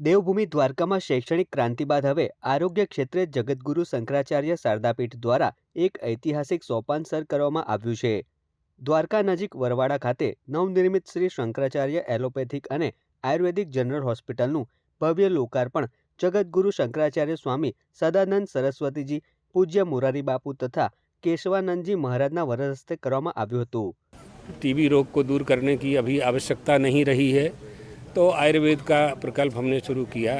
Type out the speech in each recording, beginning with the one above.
દેવભૂમિ દ્વારકામાં શૈક્ષણિક ક્રાંતિ બાદ હવે આરોગ્ય ક્ષેત્રે જગદગુરુ શંકરાચાર્ય શારદાપીઠ દ્વારા એક ઐતિહાસિક સોપાન સર કરવામાં આવ્યું છે. દ્વારકા નજીક વરવાડા ખાતે નવનિર્મિત શ્રી શંકરાચાર્ય એલોપેથિક અને આયુર્વેદિક જનરલ હોસ્પિટલનું ભવ્ય લોકાર્પણ જગદગુરુ શંકરાચાર્ય સ્વામી સદાનંદ સરસ્વતીજી, પૂજ્ય મોરારી બાપુ તથા કેશવાનંદજી મહારાજના વરહસ્તે કરવામાં આવ્યું હતું. ટીબી રોગ કો દૂર કરને કી અભી આવશ્યકતા નહીં રહી હૈ. तो आयुर्वेद का प्रकल्प हमने शुरू किया।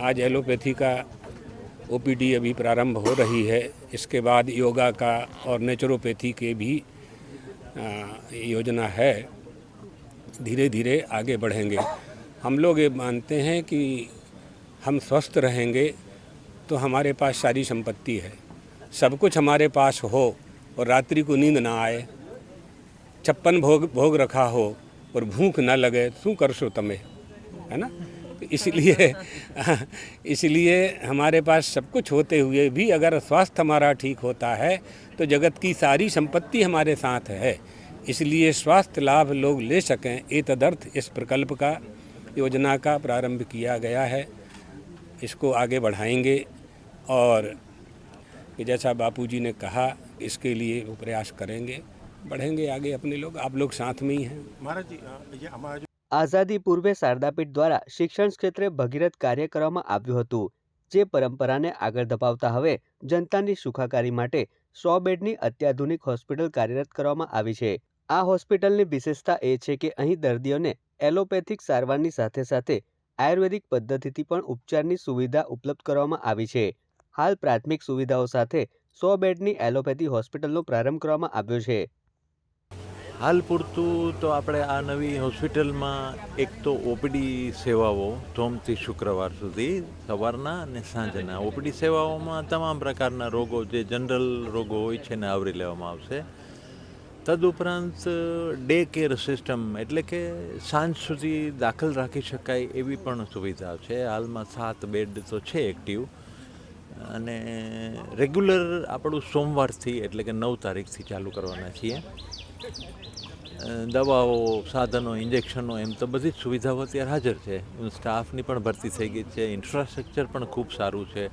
आज एलोपैथी का ओपीडी अभी प्रारंभ हो रही है। इसके बाद योगा का और नेचुरोपैथी के भी योजना है। धीरे धीरे आगे बढ़ेंगे। हम लोग ये मानते हैं कि हम स्वस्थ रहेंगे तो हमारे पास सारी संपत्ति है। सब कुछ हमारे पास हो और रात्रि को नींद ना आए, छप्पन भोग भोग रखा हो और भूख ना लगे शू करशो तमे, है ना? तो इसलिए इसलिए हमारे पास सब कुछ होते हुए भी अगर स्वास्थ्य हमारा ठीक होता है तो जगत की सारी संपत्ति हमारे साथ है। इसलिए स्वास्थ्य लाभ लोग ले सकें, ये तदर्थ इस प्रकल्प का, योजना का प्रारंभ किया गया है। इसको आगे बढ़ाएँगे और जैसा बापूजी ने कहा, इसके लिए वो प्रयास करेंगे। बढ़ेंगे आगे अपने लोग आप लोग साथ में ही हैं મહારાજ જી, અ, અહીંયા અમારા જો આઝાદી પૂર્વે શારદાપીઠ દ્વારા શિક્ષણ ક્ષેત્રે ભગીરથ કાર્ય કરવામાં આવ્યું હતું જે પરંપરાને આગળ ધપાવતા હવે જનતાની સુખાકારી માટે સો બેડની અત્યાધુનિક હોસ્પિટલ કાર્યરત કરવામાં આવી છે આ હોસ્પિટલની વિશેષતા એ છે કે અહીં દર્દીઓને એલોપેથિક સારવારની સાથે સાથે આયુર્વેદિક પદ્ધતિથી પણ ઉપચારની સુવિધા ઉપલબ્ધ કરવામાં આવી છે હાલ પ્રાથમિક સુવિધાઓ સાથે સો બેડની એલોપેથી હોસ્પિટલનો પ્રારંભ કરવામાં આવ્યો છે હાલ પૂરતું તો આપણે આ નવી હોસ્પિટલમાં એક તો ઓપીડી સેવાઓ સોમથી શુક્રવાર સુધી સવારના અને સાંજના. ઓપીડી સેવાઓમાં તમામ પ્રકારના રોગો, જે જનરલ રોગો હોય છે ને આવરી લેવામાં આવશે. તદુપરાંત, ડે કેર સિસ્ટમ એટલે કે સાંજ સુધી દાખલ રાખી શકાય એવી પણ સુવિધા છે. હાલમાં સાત બેડ તો છે એક્ટિવ. અને રેગ્યુલર આપણું સોમવારથી એટલે કે નવ તારીખથી ચાલુ કરવાના છીએ. દવાઓ, સાધનો, ઇન્જેક્શનો એમ તો બધી જ સુવિધાઓ અત્યારે હાજર છે. સ્ટાફની પણ ભરતી થઈ ગઈ છે. ઇન્ફ્રાસ્ટ્રક્ચર પણ ખૂબ સારું છે.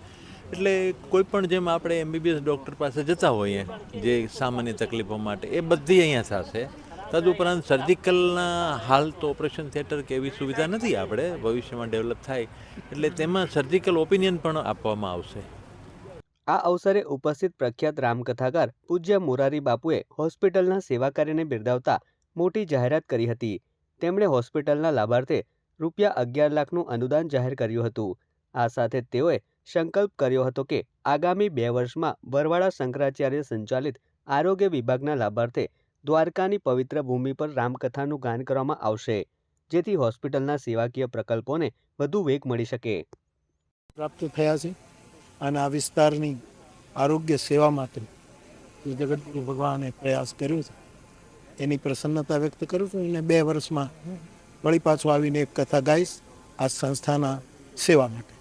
એટલે કોઈ પણ જેમ આપણે એમબીબીએસ ડૉક્ટર પાસે જતા હોઈએ, જે સામાન્ય તકલીફો માટે, એ બધી અહીંયા થશે. તદુપરાંત સર્જિકલના હાલ તો ઓપરેશન થિયેટર કે એવી સુવિધા નથી આપણે, ભવિષ્યમાં ડેવલપ થાય, એટલે તેમાં સર્જિકલ ઓપિનિયન પણ આપવામાં આવશે. આ અવસરે ઉપસ્થિત પ્રખ્યાત રામકથાકાર પૂજ્ય મોરારી બાપુએ હોસ્પિટલના સેવા કાર્યને બિરદાવતા મોટી જાહેરાત કરી હતી. તેમણે હોસ્પિટલના લાભાર્થે રૂપિયા અગિયાર લાખનું અનુદાન જાહેર કર્યું હતું. આ સાથે તેઓએ સંકલ્પ કર્યો હતો કે આગામી બે વર્ષમાં વરવાડા શંકરાચાર્ય સંચાલિત આરોગ્ય વિભાગના લાભાર્થે દ્વારકાની પવિત્ર ભૂમિ પર રામકથાનું ગાન કરવામાં આવશે, જેથી હોસ્પિટલના સેવાકીય પ્રકલ્પોને વધુ વેગ મળી શકે. પ્રાપ્ત થયા છે અને આ વિસ્તારની આરોગ્ય સેવા માટે જગતગુરુ ભગવાને પ્રયાસ કર્યો છે, એની પ્રસન્નતા વ્યક્ત કરું છું અને બે વર્ષમાં વળી પાછું આવીને એક કથા ગાઈશ આ સંસ્થાના સેવા માટે.